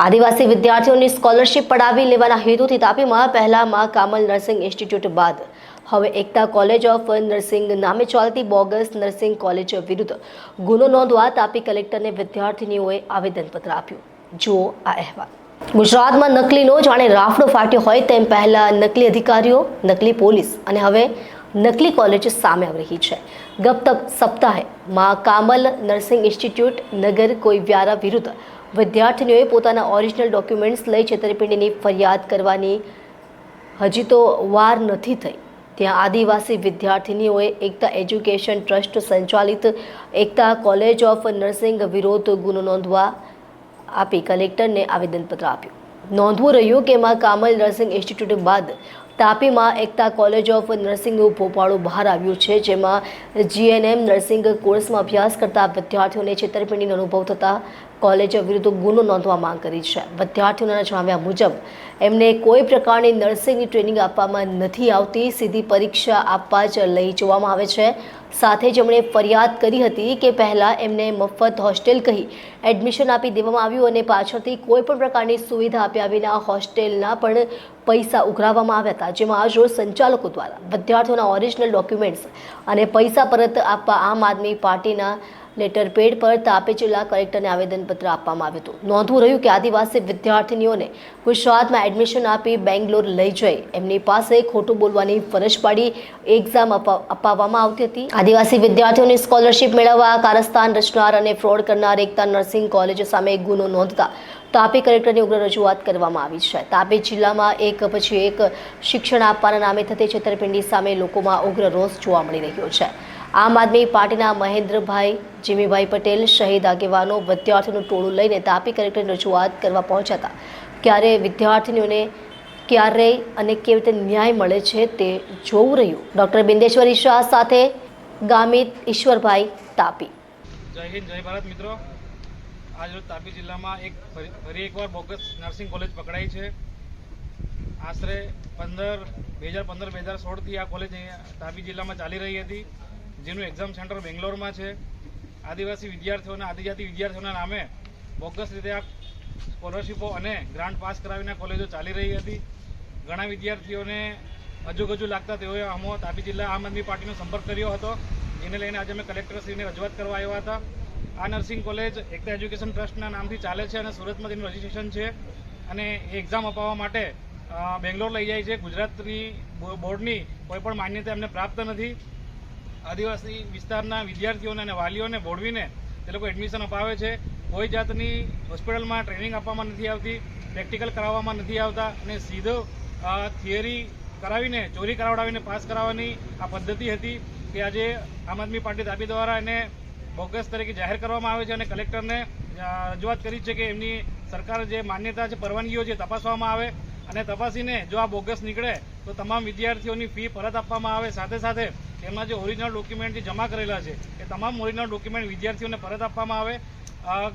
આદિવાસી વિદ્યાર્થીઓની સ્કોલરશિપ પડાવી લેવાના હેતુથી તાપીમાં પહેલામાં કામલ નર્સિંગ ઇન્સ્ટિટ્યૂટ બાદ. હવે એકતા કોલેજ ઓફ નર્સિંગ નામે ચાલતી બોગસ નર્સિંગ કોલેજ વિરુદ્ધ ગુનો નોંધવા તાપી કલેક્ટરને વિદ્યાર્થીનીઓએ આવેદનપત્ર આપ્યું. જુઓ આ અહેવાલ. ગુજરાતમાં નકલીનો જાણે રાફડો ફાટ્યો હોય તેમ પહેલા નકલી અધિકારીઓ, નકલી પોલીસ અને હવે નકલી કોલેજ સામે આવી રહી છે. ગત સપ્તાહે માં કામલ નર્સિંગ ઇન્સ્ટિટ્યૂટ નગર કોઈ વ્યારા વિરુદ્ધ વિદ્યાર્થીનીઓએ પોતાના ઓરિજિનલ ડોક્યુમેન્ટ્સ લઈ છેતરપિંડીની ફરિયાદ કરવાની હજી તો વાર નથી થઈ. ત્યાં આદિવાસી વિદ્યાર્થીનીઓએ એકતા એજ્યુકેશન ટ્રસ્ટ સંચાલિત એકતા કોલેજ ઓફ નર્સિંગ વિરોધ ગુનો નોંધવા આપી કલેક્ટરને આવેદનપત્ર આપ્યું. નોંધવું રહ્યું કે એમાં કામલ નર્સિંગ ઇન્સ્ટિટ્યૂટ બાદ તાપીમાં એકતા કોલેજ ઓફ નર્સિંગનું ભોપાળું બહાર આવ્યું છે, જેમાં જીએનએમ નર્સિંગ કોર્સમાં અભ્યાસ કરતા વિદ્યાર્થીઓને છેતરપિંડીનો અનુભવ થતા કોલેજ વિરુદ્ધ ગુનો નોંધવા માંગ કરી છે. વિદ્યાર્થીઓના જણાવ્યા મુજબ, એમને કોઈ પ્રકારની નર્સિંગની ટ્રેનિંગ આપવામાં નથી આવતી, સીધી પરીક્ષા આપવા જ લઈ જવામાં આવે છે. સાથે જ એમણે ફરિયાદ કરી હતી કે પહેલાં એમને મફત હોસ્ટેલ કહી એડમિશન આપી દેવામાં આવ્યું અને પાછળથી કોઈ પણ પ્રકારની સુવિધા આપ્યા વિના હોસ્ટેલના પણ પૈસા ઉઘરાવવામાં આવ્યા હતા. જેમાં આજરોજ સંચાલકો દ્વારા વિદ્યાર્થીઓના ઓરિજિનલ ડોક્યુમેન્ટ્સ અને પૈસા પરત આપવા આમ આદમી પાર્ટીના લેટર પેડ પર તાપી જિલ્લા કલેક્ટરને આવેદનપત્ર આપવામાં આવ્યું હતું. નોંધવું રહ્યું કે આદિવાસી વિદ્યાર્થીનીઓને ગુજરાતમાં એડમિશન આપી બેંગ્લોર લઈ જઈ. એમની પાસે ખોટું બોલવાની ફરજ પાડી એક્ઝામ અપાવવામાં આવતી હતી. આદિવાસી વિદ્યાર્થીઓની સ્કોલરશિપ મેળવવા, કારસ્તાન રચનાર અને ફ્રોડ કરનાર એકતા નર્સિંગ કોલેજ સામે ગુનો નોંધતા તાપી કલેક્ટરની ઉગ્ર રજૂઆત કરવામાં આવી છે. તાપી જિલ્લામાં એક પછી એક શિક્ષણ આપવાના નામે થતી છેતરપિંડી સામે લોકોમાં ઉગ્ર રોષ જોવા મળી રહ્યો છે. આમ આદમી પાર્ટીના મહેન્દ્રભાઈ, જીમીભાઈ પટેલ શહીદ આગેવાનો, વિદ્યાર્થીઓનું ટોળું લઈને તાપી કલેક્ટરની રજૂઆત કરવા પહોંચ્યા હતા. ક્યારે વિદ્યાર્થીનીઓને ક્યારે અને કેવી રીતે ન્યાય મળે છે તે જોવું રહ્યું. ડૉક્ટર બિંદેશ્વર શાહ સાથે ગામિત ઈશ્વરભાઈ તાપી. જય હિન્દ, જય ભારત મિત્રો. આજરોજ તાપી જિલ્લામાં એક ફરી એકવાર બોગસ નર્સિંગ કોલેજ પકડાઈ છે. આશરે પંદર, બે હજાર પંદર, બે હજાર સોળથી આ કોલેજ તાપી જિલ્લામાં ચાલી રહી હતી. જેનું એક્ઝામ સેન્ટર બેંગ્લોરમાં છે. આદિવાસી વિદ્યાર્થીઓના, આદિજાતિ વિદ્યાર્થીઓના નામે બોગસ રીતે આ સ્કોલરશીપો અને ગ્રાન્ટ પાસ કરાવીને કોલેજો ચાલી રહી હતી. ઘણા વિદ્યાર્થીઓને હજુ લાગતા તેઓએ અમો તાપી જિલ્લા આમ આદમી પાર્ટીનો સંપર્ક કર્યો હતો. એને લઈને આજે અમે કલેક્ટરશ્રીને રજૂઆત કરવા આવ્યા હતા. આ નર્સિંગ કોલેજ એકતા એજ્યુકેશન ટ્રસ્ટના નામથી ચાલે છે અને સુરતમાં તેનું રજિસ્ટ્રેશન છે. અને એ એક્ઝામ અપાવવા માટે બેંગ્લોર લઈ જાય છે. ગુજરાતની બોર્ડની કોઈ પણ માન્યતા એમને પ્રાપ્ત નથી. આદિવાસી વિસ્તારના વિદ્યાર્થીઓને અને વાલીઓને બોળવીને તે લોકો એડમિશન અપાવે છે. કોઈ જાતની હોસ્પિટલમાં ટ્રેનિંગ આપવામાં નથી આવતી પ્રેક્ટિકલ કરાવવામાં નથી આવતા અને સીધો થિયરી કરાવીને, ચોરી કરાવડાવીને પાસ કરાવવાની આ પદ્ધતિ હતી કે આજે આમ આદમી પાર્ટી દાબી દ્વારા એને બોગસ તરીકે જાહેર કરવામાં આવે છે અને કલેક્ટરને રજૂઆત કરી છે કે એમની સરકાર જે માન્યતા છે, પરવાનગીઓ છે તપાસવામાં આવે અને તપાસીને જો આ બોગસ નીકળે તો તમામ વિદ્યાર્થીઓની ફી પરત આપવામાં આવે સાથે સાથે તેમના જે ઓરિજિનલ ડોક્યુમેન્ટ જે જમા કરેલા છે, એ તમામ ઓરિજિનલ ડોક્યુમેન્ટ વિદ્યાર્થીઓને પરત આપવામાં આવે.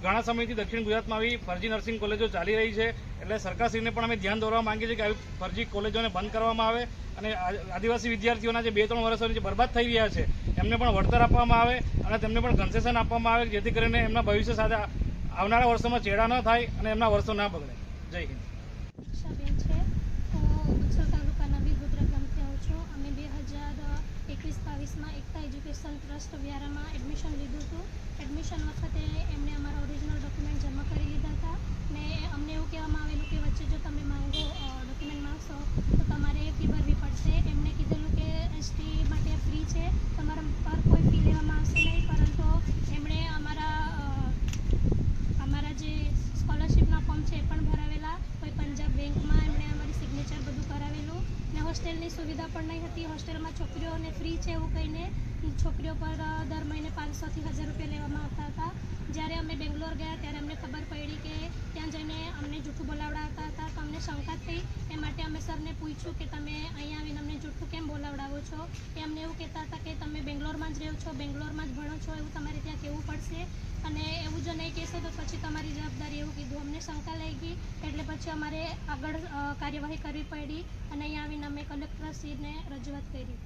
ઘણા સમયથી દક્ષિણ ગુજરાતમાં આવી ફરજી નર્સિંગ કોલેજો ચાલી રહી છે, એટલે સરકારશ્રીને પણ અમે ધ્યાન દોરવા માંગીએ છીએ કે આવી ફરજી કોલેજોને બંધ કરવામાં આવે અને આદિવાસી વિદ્યાર્થીઓના જે બે ત્રણ વર્ષોની જે બરબાદ થઈ રહ્યા છે, એમને પણ વળતર આપવામાં આવે અને તેમને પણ કન્સેશન આપવામાં આવે, જેથી કરીને એમના ભવિષ્ય સાથે આવનારા વર્ષોમાં ચેડા ન થાય અને એમના વર્ષો ના બગડે. જય હિન્દ દીક્ષાબેન છે હું ઉત્સવ તાલુકાના બીરગોદરા ગામથી આવું છું અમે બે હજાર એકવીસ એકતા એજ્યુકેશન ટ્રસ્ટ વ્યારામાં એડમિશન લીધું હતું. એડમિશન વખતે એમણે અમારા ઓરિજિનલ ડોક્યુમેન્ટ જમા કરી લીધા હોસ્ટેલની સુવિધા પણ નહીં હતી. હોસ્ટેલમાં છોકરીઓને ફ્રી છે એવું કહીને છોકરીઓ પર દર મહિને પાંચસોથી હજાર રૂપિયા લેવામાં આવતા હતા. જ્યારે અમે બેંગ્લોર ગયા ત્યારે અમને ખબર પડી કે ત્યાં જઈને અમને જૂઠું બોલાવડાવતા હતા. તો અમને શંકા થઈ. એ માટે અમે સરને પૂછ્યું કે તમે અહીંયા આવીને અમને જૂઠું કેમ બોલાવડાવો છો? એ અમને એવું કહેતા હતા કે તમે બેંગ્લોરમાં જ રહો છો, બેંગ્લોરમાં જ ભણો છો, એવું તમારે ત્યાં કહેવું પડશે. અને એવું જો નહીં કહેશો તો પછી તમારી જવાબદારી એવું કીધું. અમને શંકા લઈ ગઈ એટલે પછી અમારે આગળ કાર્યવાહી કરવી પડી અને અહીંયા આવીને અમે કલેક્ટરશ્રીને રજૂઆત કરી.